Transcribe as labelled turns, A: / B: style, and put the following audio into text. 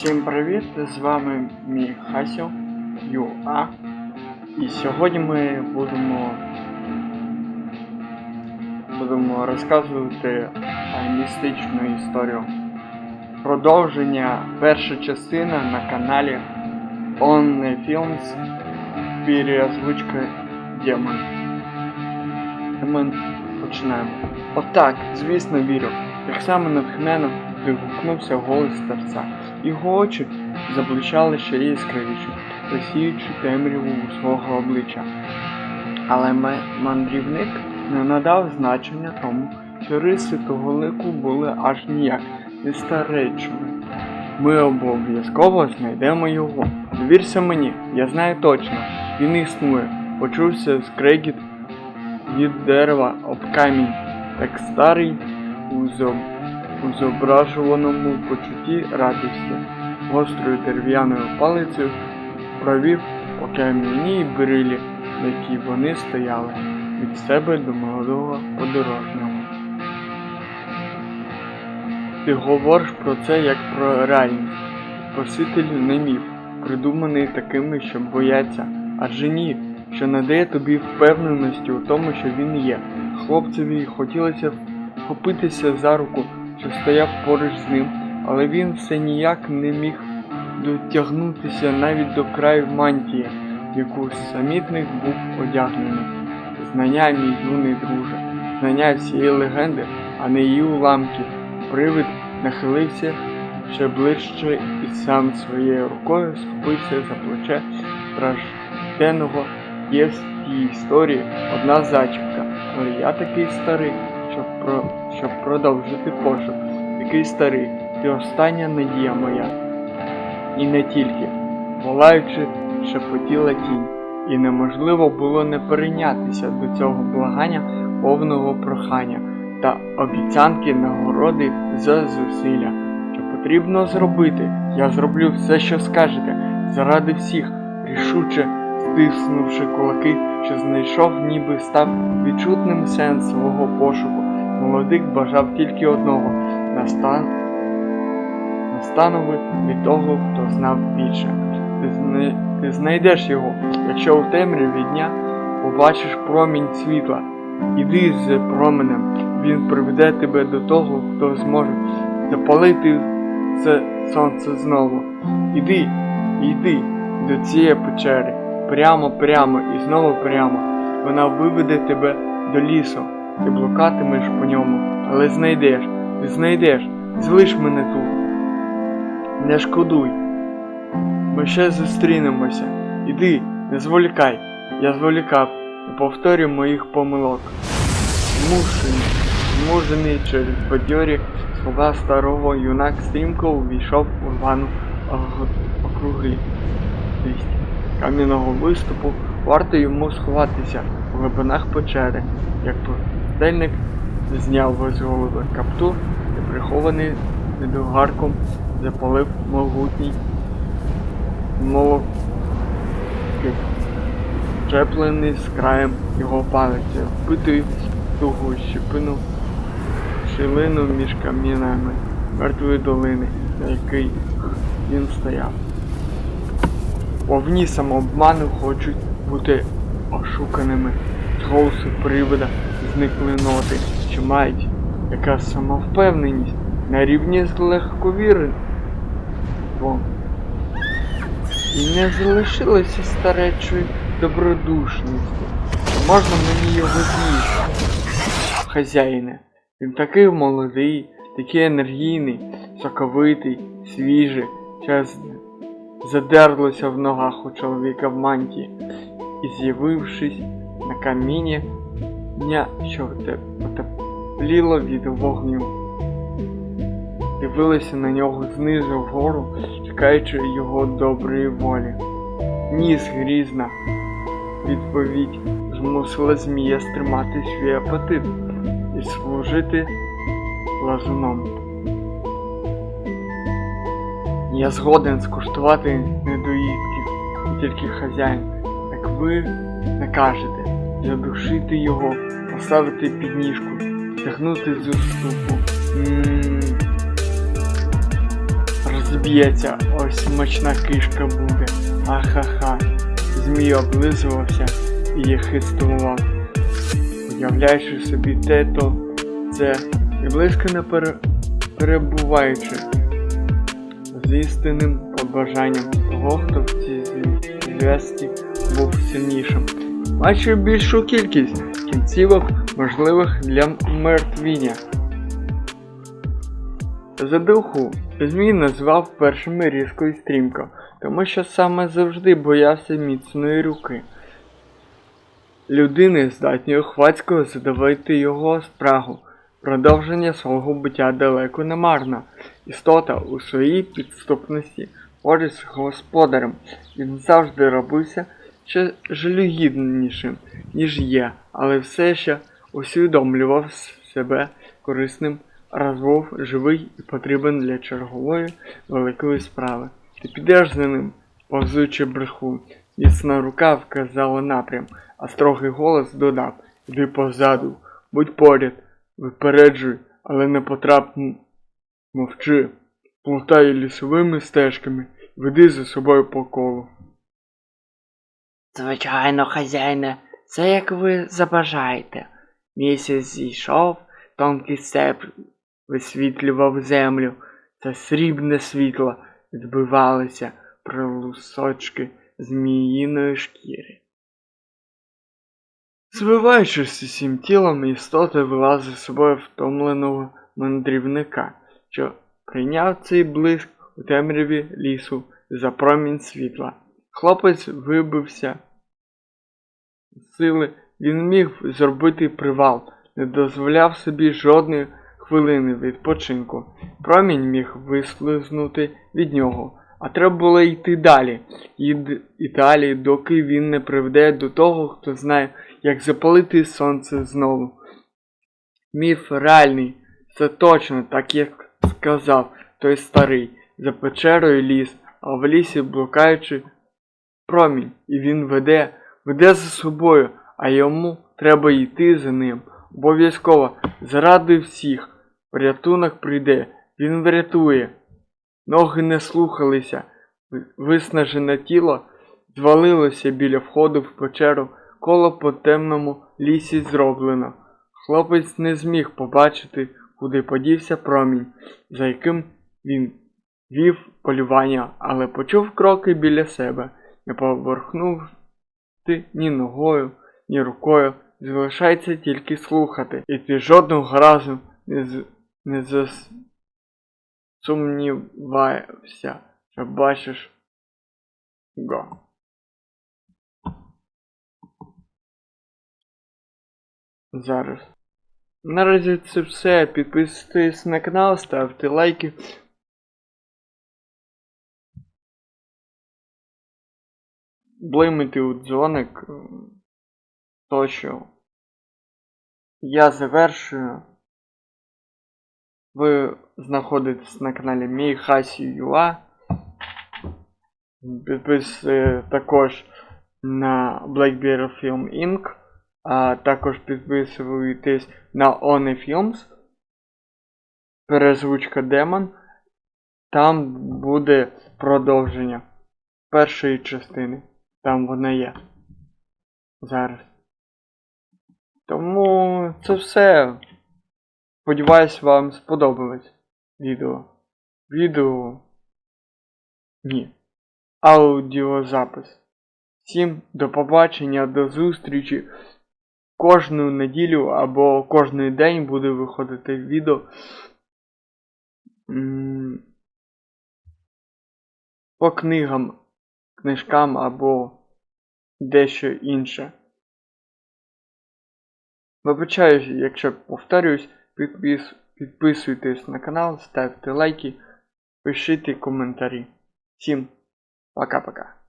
A: Всім привіт! З вами мій Хасю Юа. І сьогодні ми будемо будемо розказувати містичну історію. Продовження перша частина на каналі On Films переозвучка Демон. Ми починаємо. Отак, звісно, вірю. Так само натхненно вигукнувся голос старця. Його очі заблищали ще яскравіше, розсіючи темряву свого обличчя. Але мандрівник не надав значення тому, що риси того лику були аж ніяк не старечими. Ми обов'язково знайдемо його. Довірся мені, я знаю точно, він існує. Почувся скрегіт від дерева об камінь, так старий у зоб- у зображуваному почутті радості. Гострою дерев'яною палицею провів по кам'яній брилі, на якій вони стояли, від себе до молодого подорожнього. Ти говориш про це як про реальність. Спаситель не міф, придуманий такими, що бояться, адже ні, що надає тобі впевненості у тому, що він є. Хлопцеві хотілося вхопитися за руку, що стояв поруч з ним, але він все ніяк не міг дотягнутися навіть до краю мантії, в яку самітник був одягнений. Знання, мій юний друже, знання всієї легенди, а не її уламків. Привид нахилився ще ближче і сам своєю рукою схопився за плече стражденного. Є в тій історії одна зачіпка, але я такий старий, щоб, про... щоб продовжити пошук. Такий старий, ти остання надія моя. І не тільки. Волаючи, шепотіла тінь, і неможливо було не перейнятися до цього благання повного прохання та обіцянки нагороди за зусилля. Що потрібно зробити, я зроблю все, що скажете, заради всіх, рішуче стиснувши кулаки, що знайшов, ніби став відчутним сенс свого пошуку. Молодик бажав тільки одного настан... настанови від того, хто знав більше. Ти, зна... ти знайдеш його, якщо у темряві дня побачиш промінь світла. Іди з променем, він приведе тебе до того, хто зможе запалити це сонце знову. Іди, іди до цієї печери, прямо, прямо і знову прямо. Вона виведе тебе до лісу. Ти блукатимеш по ньому, але знайдеш, знайдеш, залиш мене тут. Не шкодуй. Ми ще зустрінемося. Іди, не зволікай. Я зволікав і повторю моїх помилок. Змушений, змушений через бадьорі слова старого юнак стрімко увійшов у рвану округи кам'яного виступу, варто йому сховатися в глибинах печери, як пустельник зняв з голови каптур і прихований недогарком запалив могутній молок чеплений з краєм його палиця, впитую тугу щепину шилину між камінами мертвої долини, на якій він стояв. Повні самообману хочуть бути ошуканими. З голосу привода зникли ноти, що мають яка самовпевненість на рівні з легковірством. І не залишилося старечої добродушності. Можна мені його з'їсти? Хазяїне, він такий молодий, такий енергійний, соковитий, свіжий, час задерлося в ногах у чоловіка в мантії, і з'явившись на каміння, дня, що те- потепліло від вогню. Дивилися на нього знизу вгору, чекаючи його доброї волі. Ніс грізна. Відповідь змусила змія стримати свій апетит і служити лазуном. Я згоден скуштувати недоїдків, і тільки хазяїн, як ви накажете, задушити його, поставити під ніжку, стягнути з уступу, розб'ється, ось смачна кишка буде. Ахаха. Змій облизувався і хистував, уявляючи собі те, то це і близько не пере... перебуваючи з істинним побажанням того, хто в цій зв'язці був сильнішим. Бачив більшу кількість кінцівок, можливих для мертвіння. Задуху Змій назвав першими різко і стрімко, тому що саме завжди боявся міцної руки. Людини здатньої хвацько задавити його спрагу. Продовження свого буття далеко не марно. Істота у своїй підступності поруч з господарем. Він завжди робився ще жалюгіднішим, ніж є, але все ще усвідомлював себе корисним, раз був живий і потрібен для чергової великої справи. Ти підеш за ним, повзучи бреху. Міцна рука вказала напрям, а строгий голос додав Іди позаду, будь поряд, випереджуй, але не потрап м- мовчи, плутай лісовими стежками, веди за собою по колу.
B: Звичайно, хазяїне, це як ви забажаєте. Місяць зійшов, тонкий степ висвітлював землю, та срібне світло відбивалося про лусочки зміїної шкіри.
A: Звиваючись усім тілом, істота вела за собою втомленого мандрівника, що прийняв цей блиск у темряві лісу за промінь світла. Хлопець вибився з сили, він міг зробити привал, не дозволяв собі жодної хвилини відпочинку. Промінь міг вислизнути від нього, а треба було йти далі, і, далі, доки він не приведе до того, хто знає, як запалити сонце знову. Міф реальний, це точно так, як сказав той старий, за печерою ліс, а в лісі блукаючи промінь, і він веде, веде за собою, а йому треба йти за ним. Обов'язково, заради всіх, порятунок прийде, він врятує. Ноги не слухалися, виснажене тіло звалилося біля входу в печеру, коло по темному лісі зроблено. Хлопець не зміг побачити, куди подівся промінь, за яким він вів полювання, але почув кроки біля себе, не поворухнув ні ногою, ні рукою, залишається тільки слухати, і ти жодного разу не, з... не засумніваєшся, що бачиш го. Зараз. Наразі це все. Підписуйтесь на канал, ставте лайки. Блимайте у дзвоник. Тощо. Я завершую. Ви знаходитесь на каналі Мій Юа. Підписуйтесь також на Blackberry Film Inc. А також підписуйтесь на One Films. Перезвучка Демон. Там буде продовження першої частини. Там вона є. Зараз. Тому це все. Сподіваюсь, вам сподобалось відео. Відео. Ні. Аудіозапис. Всім до побачення, до зустрічі. Кожну неділю або кожний день буде виходити відео. По книгам, книжкам або дещо інше. Вибачаю, якщо повторююсь, підпис, підписуйтесь на канал, ставте лайки, пишіть коментарі. Всім пока-пока.